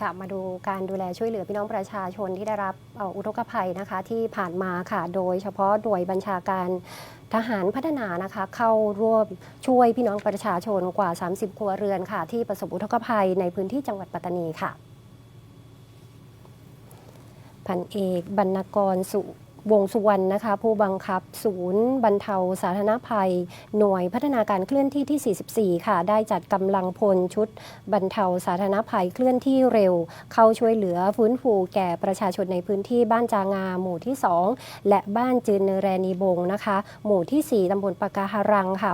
ค่ะมาดูการดูแลช่วยเหลือพี่น้องประชาชนที่ได้รับอ่ออุทกภัยนะคะที่ผ่านมาค่ะ โดยเฉพาะหน่วยบัญชาการทหารพัฒนานะคะ เข้าร่วมช่วยพี่น้องประชาชนกว่า 30 ครัวเรือนค่ะ ที่ประสบอุทกภัยในพื้นที่จังหวัดปัตตานีค่ะ พันเอกบรรณกรสุ วงสุวรรณนะคะ ผู้บังคับ ศูนย์บรรเทาสาธารณภัย หน่วยพัฒนาการเคลื่อนที่ที่ 44 ค่ะ ได้จัดกำลังพลชุดบรรเทาสาธารณภัยเคลื่อนที่เร็ว เข้าช่วยเหลือฟื้นฟูแก่ประชาชนในพื้นที่บ้านจางาหมู่ที่ 2 และบ้านจืนเนแรนีบงนะคะ หมู่ที่ 4 ตำบลปากกาหารังค่ะ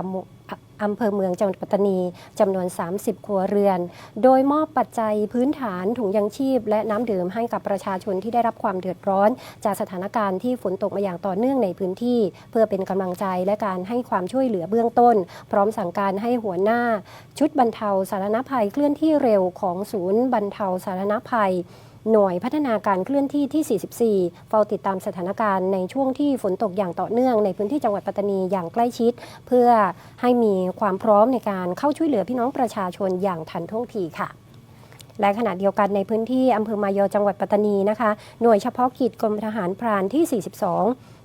อำเภอเมืองจังหวัดปัตตานีจำนวน 30 ครัวเรือน โดยมอบปัจจัยพื้นฐานถุงยังชีพ และน้ำดื่มให้กับประชาชนที่ได้รับความเดือดร้อน จากสถานการณ์ที่ฝนตกมาอย่างต่อเนื่องในพื้นที่ เพื่อเป็นกำลังใจและการให้ความช่วยเหลือเบื้องต้น พร้อมสั่งการให้หัวหน้า ชุดบรรเทาสาธารณภัยเคลื่อนที่เร็วของศูนย์บรรเทาสาธารณภัย หน่วยพัฒนาการเคลื่อนที่ที่ 44 เฝ้าติดตามสถานการณ์ในช่วงที่ฝนตกอย่างต่อเนื่องในพื้นที่จังหวัดปัตตานีอย่างใกล้ชิด เพื่อให้มีความพร้อมในการเข้าช่วยเหลือพี่น้องประชาชนอย่างทันท่วงทีค่ะและขณะเดียวกันในพื้นที่อำเภอมายอจังหวัดปัตตานีนะคะ หน่วยเฉพาะกิจกรมทหารพรานที่ 42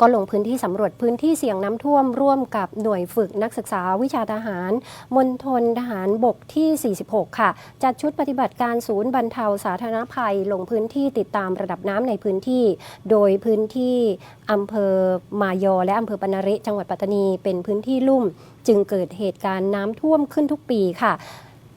ก็ลงพื้นที่สำรวจพื้นที่เสี่ยงน้ำท่วมร่วมกับหน่วยฝึกนักศึกษาวิชาทหารมณฑลทหารบกที่ 46 ค่ะ จัดชุดปฏิบัติการศูนย์บรรเทาสาธารณภัย ลงพื้นที่ติดตามระดับน้ำในพื้นที่ โดยพื้นที่อำเภอมายอ และอำเภอปนาริจังหวัดปัตตานี เป็นพื้นที่ลุ่ม จึงเกิดเหตุการณ์น้ำท่วมขึ้นทุกปีค่ะ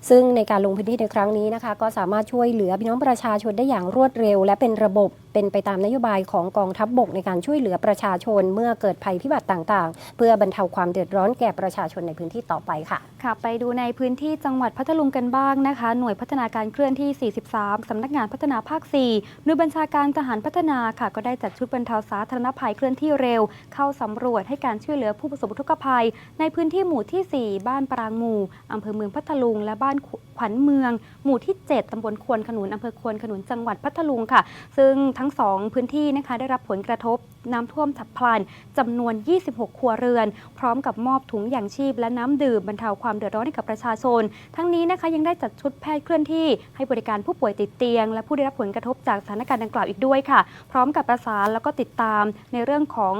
ซึ่งในการลงพื้นที่ในครั้งนี้นะคะ ก็สามารถช่วยเหลือพี่น้องประชาชนได้อย่างรวดเร็ว และเป็นระบบ เป็นไปตามนโยบายของกองทัพบบกในการช่วยเหลือประชาชนเมื่อเกิดภัยพิบัติต่างๆ เพื่อบรรเทาความเดือดร้อนแก่ประชาชนในพื้นที่ต่อไปค่ะ ค่ะ ไปดูในพื้นที่จังหวัดพัทลุงกันบ้างนะคะ หน่วยพัฒนาการเคลื่อนที่ 43 สำนักงานพัฒนาภาค 4 หน่วยบัญชาการทหารพัฒนาค่ะ ก็ได้จัดชุดบรรเทาสาธารณภัยเคลื่อนที่เร็ว เข้าสำรวจให้การช่วยเหลือผู้ประสบอุทกภัย ในพื้นที่หมู่ที่ 4 บ้านปรางหมู่อำเภอเมืองพัทลุง และบ้านขวัญเมือง หมู่ที่ 7 ตำบลควนขนุนอำเภอควนขนุนจังหวัดพัทลุงค่ะ ซึ่งทั้งสองพื้นที่นะคะได้รับผลกระทบน้ำท่วมฉับพลันจำนวน 26 ครัวเรือน พร้อมกับมอบถุงอย่างชีพ และน้ำดื่มบรรเทาความเดือดร้อนให้กับประชาชน ทั้งนี้นะคะยังได้จัดชุดแพทย์เคลื่อนที่ ให้บริการผู้ป่วยติดเตียง และผู้ได้รับผลกระทบจากสถานการณ์ดังกล่าวอีกด้วยค่ะ พร้อมกับประสานแล้วก็ติดตามในเรื่องของ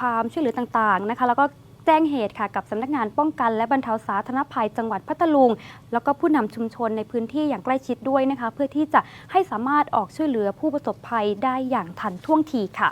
ความช่วยเหลือต่างๆนะคะแล้วก็ แจ้งเหตุค่ะกับสำนักงานป้องกัน และบรรเทาสาธารณภัยจังหวัดพัทลุง แล้วก็ผู้นำชุมชนในพื้นที่อย่างใกล้ชิดด้วยนะคะ เพื่อที่จะให้สามารถออกช่วยเหลือผู้ประสบภัยได้อย่างทันท่วงทีค่ะ